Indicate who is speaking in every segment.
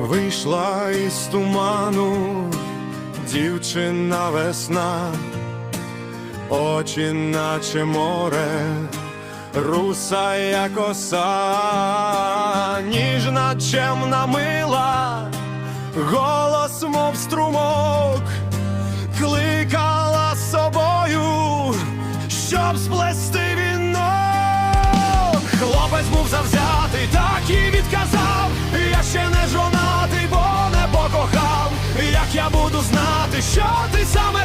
Speaker 1: Вийшла із туману дівчина весна, очі наче море, руса як оса, ніжна чемна мила, голос, мов струмок, кликала собою, щоб сплести вінок. Буду знати, що ти саме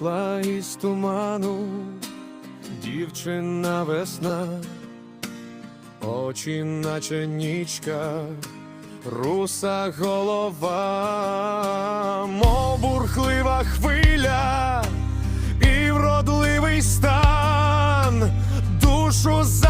Speaker 1: Вийшла із туману дівчина весна, очі, наче нічка. Руса голова, мов бурхлива хвиля, і вродливий стан душу запалив.